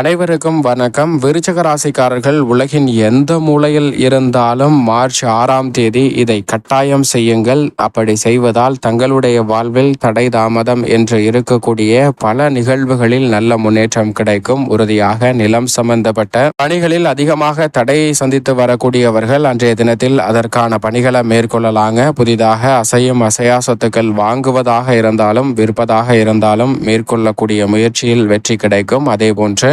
அனைவருக்கும் வணக்கம். விருச்சக ராசிக்காரர்கள் உலகின் எந்த மூலையில் இருந்தாலும் மார்ச் ஆறாம் தேதி இதை கட்டாயம் செய்யுங்கள். அப்படி செய்வதால் தங்களுடைய வாழ்வில் தடை தாமதம் என்று இருக்கக்கூடிய பல நிகழ்வுகளில் நல்ல முன்னேற்றம் கிடைக்கும். உறுதியாக நிலம் சம்பந்தப்பட்ட பணிகளில் அதிகமாக தடையை சந்தித்து வரக்கூடியவர்கள் அன்றைய தினத்தில் அதற்கான பணிகளை மேற்கொள்ளலாங்க. புதிதாக அசையும் அசையா சொத்துக்கள் வாங்குவதாக இருந்தாலும் விற்பதாக இருந்தாலும் மேற்கொள்ளக்கூடிய முயற்சியில் வெற்றி கிடைக்கும். அதே போன்று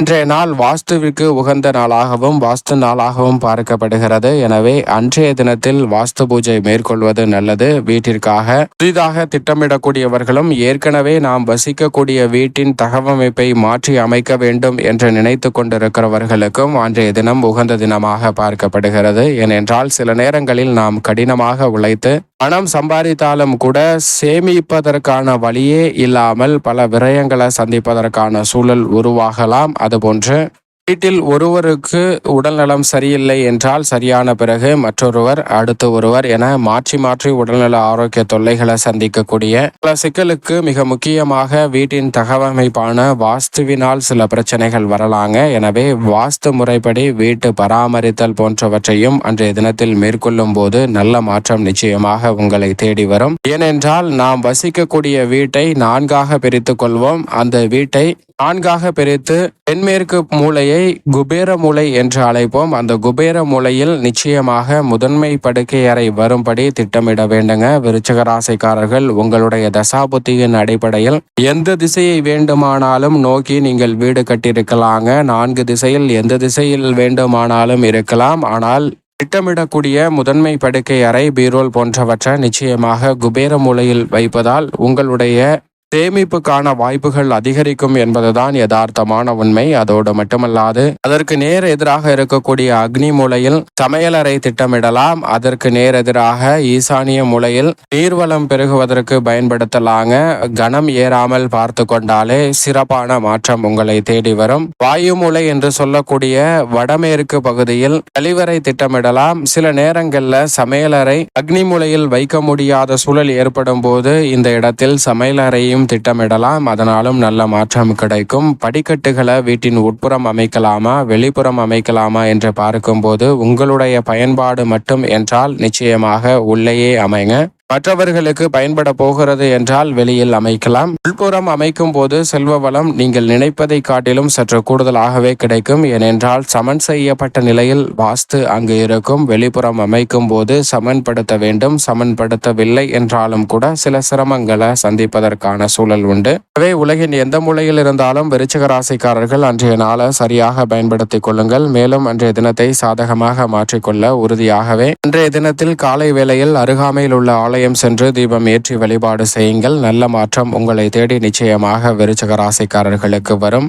இன்றைய நாள் வாஸ்துவிற்கு உகந்த நாளாகவும் வாஸ்து நாளாகவும் பார்க்கப்படுகிறது. எனவே அன்றைய தினத்தில் வாஸ்து பூஜை மேற்கொள்வது நல்லது. வீட்டிற்காக புதிதாக திட்டமிடக்கூடியவர்களும் ஏற்கனவே நாம் வசிக்கக்கூடிய வீட்டின் தகவமைப்பை மாற்றி அமைக்க வேண்டும் என்று நினைத்து கொண்டிருக்கிறவர்களுக்கும் அன்றைய தினம் உகந்த தினமாக பார்க்கப்படுகிறது. ஏனென்றால் சில நேரங்களில் நாம் கடினமாக உழைத்து பணம் சம்பாதித்தாலும் கூட சேமிப்பதற்கான வழியே இல்லாமல் பல விரயங்களை சந்திப்பதற்கான சூழல் உருவாகலாம். அதுபோன்று வீட்டில் ஒருவருக்கு உடல்நலம் சரியில்லை என்றால் சரியான பிறகு மற்றொருவர் அடுத்து ஒருவர் என மாற்றி மாற்றி உடல்நல ஆரோக்கிய தொல்லைகளை சந்திக்கக்கூடிய பல சிக்கலுக்கு மிக முக்கியமாக வீட்டின் தகவமைப்பான வாஸ்துவினால் சில பிரச்சனைகள் வரலாங்க. எனவே வாஸ்து முறைப்படி வீட்டு பராமரித்தல் போன்றவற்றையும் அன்றைய தினத்தில் மேற்கொள்ளும் போது நல்ல மாற்றம் நிச்சயமாக உங்களை தேடி வரும். ஏனென்றால் நாம் வசிக்கக்கூடிய வீட்டை நான்காக பிரித்துக் கொள்வோம். அந்த வீட்டை நான்காக பிரித்து தென்மேற்கு மூலையை குபேர மூலை என்று அழைப்போம். அந்த குபேர மூலையில் நிச்சயமாக முதன்மை படுக்கை அறை வரும்படி திட்டமிட வேண்டுங்க. விருச்சக ராசிக்காரர்கள் உங்களுடைய தசாபுத்தியின் அடிப்படையில் எந்த திசையை வேண்டுமானாலும் நோக்கி நீங்கள் வீடு கட்டியிருக்கலாங்க. நான்கு திசையில் எந்த திசையில் வேண்டுமானாலும் இருக்கலாம். ஆனால் திட்டமிடக்கூடிய முதன்மை படுக்கை அறை பீரோல் போன்றவற்றை நிச்சயமாக குபேர மூலையில் வைப்பதால் உங்களுடைய சேமிப்புக்கான வாய்ப்புகள் அதிகரிக்கும் என்பதுதான் யதார்த்தமான உண்மை. அதோடு மட்டுமல்லாது அதற்கு நேர் எதிராக இருக்கக்கூடிய அக்னி மூலையில் சமையலறை திட்டமிடலாம். அதற்கு நேர் எதிராக ஈசானிய மூலையில் நீர்வளம் பெருகுவதற்கு பயன்படுத்தலாங்க. கனம் ஏறாமல் பார்த்து கொண்டாலே சிறப்பான மாற்றம் உங்களை தேடி வரும். வாயு மூலை என்று சொல்லக்கூடிய வடமேற்கு பகுதியில் கழிவறை திட்டமிடலாம். சில நேரங்களில் சமையலறை அக்னி மூலையில் வைக்க முடியாத சூழல் ஏற்படும் போது இந்த இடத்தில் சமையலறையும் வீட்டையும் திட்டமிடலாம். அதனாலும் நல்ல மாற்றம் கிடைக்கும். படிக்கட்டுகளை வீட்டின் உட்புறம் அமைக்கலாமா வெளிப்புறம் அமைக்கலாமா என்று பார்க்கும்போது உங்களுடைய பயன்பாடு மட்டும் என்றால் நிச்சயமாக உள்ளேயே அமைங்க. மற்றவர்களுக்கு பயன்பட போகிறது என்றால் வெளியில் அமைக்கலாம். உள்புறம் அமைக்கும் போது செல்வ வளம் நீங்கள் நினைப்பதை காட்டிலும் சற்று கூடுதலாகவே கிடைக்கும். ஏனென்றால் சமன் செய்யப்பட்ட நிலையில் வாஸ்து அங்கு இருக்கும். வெளிப்புறம் அமைக்கும் போது சமன்படுத்த வேண்டும். சமன்படுத்தவில்லை என்றாலும் கூட சில சிரமங்களை சந்திப்பதற்கான சூழல் உண்டு. எனவே உலகின் எந்த மூலையில் இருந்தாலும் விருச்சிக ராசிக்காரர்கள் அன்றைய நாளை சரியாக பயன்படுத்திக் கொள்ளுங்கள். மேலும் அன்றைய தினத்தை சாதகமாக மாற்றிக்கொள்ள உறுதியாகவே. அன்றைய தினத்தில் காலை வேளையில் அருகாமையில் உள்ள ஆலை ஆலயம் சென்று தீபம் ஏற்றி வழிபாடு செய்யுங்கள். நல்ல மாற்றம் உங்களை தேடி நிச்சயமாக விருச்சக ராசிக்காரர்களுக்கு வரும்.